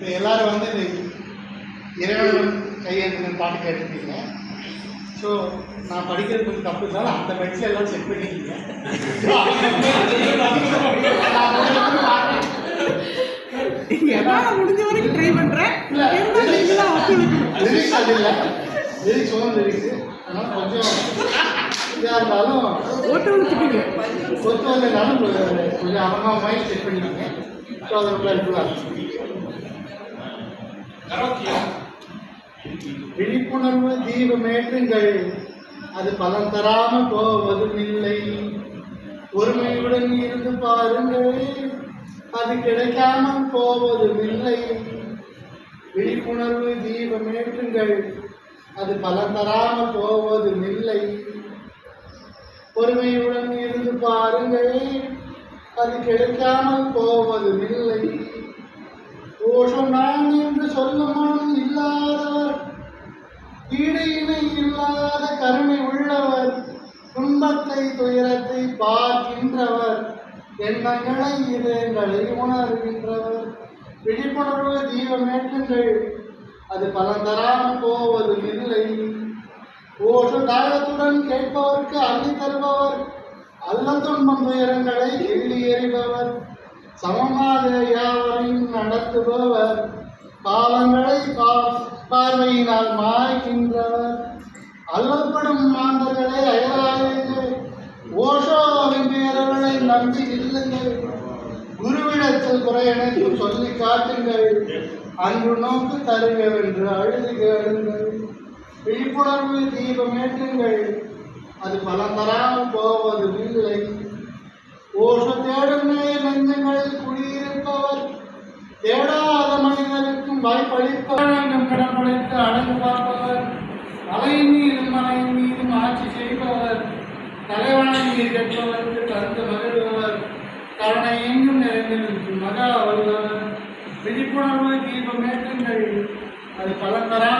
இப்போ எல்லாரும் வந்து இறைவன் கையெழுத்து பாட்டு கேட்டிருக்கீங்க. ஸோ நான் படிக்கிறது கொஞ்சம் தப்பு. இருந்தாலும் அந்த பெட்ஸில் எல்லாம் செக் பண்ணிக்கிங்க என்னால முடிஞ்ச வரைக்கும் ட்ரை பண்றேன். இல்ல. லிரிக்ஸ் அது இல்லை. லிரிக்ஸ் ஒன்றும் லிரிக்ஸ் அதனால் கொஞ்சம் இதாக இருந்தாலும் ஓட்ட விழுத்துட்டீங்க கொத்து வந்ததுனாலும் கொஞ்சம் கொஞ்சம் அவங்க மைண்ட் செக் பண்ணிக்கிங்க. ஸோ அது ரொம்ப ஹெல்ப்ஃபுல்லாக இருக்கும் விழிப்புணர்வு தீபமேற்றுங்கள் அது பலன் தராம போவதும் இல்லை ஒருமையுடன் இருந்து பாருங்கள். அது கிடைக்காமல் போவதும் இல்லை விழிப்புணர்வு தீபமேற்றுங்கள் அது பலன் தராம போவதும் இல்லை பொறுமையுடன் இருந்து பாருங்கள். அது கிடைக்காமல் போவதும் இல்லை ஓஷம் நான் என்று சொல்ல துயரத்தை பார்க்கின்றவர். எண்ணங்களை இதயங்களை உணர்கின்றவர். விழிப்புணர்வு தீபமேற்றுங்கள் அது பலன் தராமல் போவதும் இல்லை. ஓஷ தாகத்துடன் கேட்பவர்க்கு அள்ளி தருபவர். அல்ல துன்பம் துயரங்களை எள்ளி எறிபவர். சமமாக யாவரையும் நடத்துபவர். பாவங்களை பார்வையினால் மாய்க்கின்றவர். அல்லப்படும் மாந்தர்களை பேரவர்களை நம்பி இல்லுங்கள் குருவிடத்தில் குறையணைத்து சொல்லி காட்டுங்கள். அன்று நோக்கு தருகவென்று அழுது கேளுங்கள் விழிப்புணர்வு தீபம் ஏற்றுங்கள். அது பலன் தராமல் போவதும் இல்லை. ஓஷ தேடும் நெஞ்சங்கள் குடியிருப்பவர். தேடாத மனிதருக்கும் வாய்ப்பளிப்பவர். நம் கடப்படைத்து அழகு பார்ப்பவர். அலையின் மீதும் மலையின் மீதும் ஆட்சி செய்பவர். தலைவனின் மீது கேட்பவருக்கு கருத்து மகிழ்பவர் கருணை எங்கும் நிறைந்திருக்கும். மகா வல்லவர் விழிப்புணர்வு தீபமேற்றுங்கள் அது பலன் தராமல்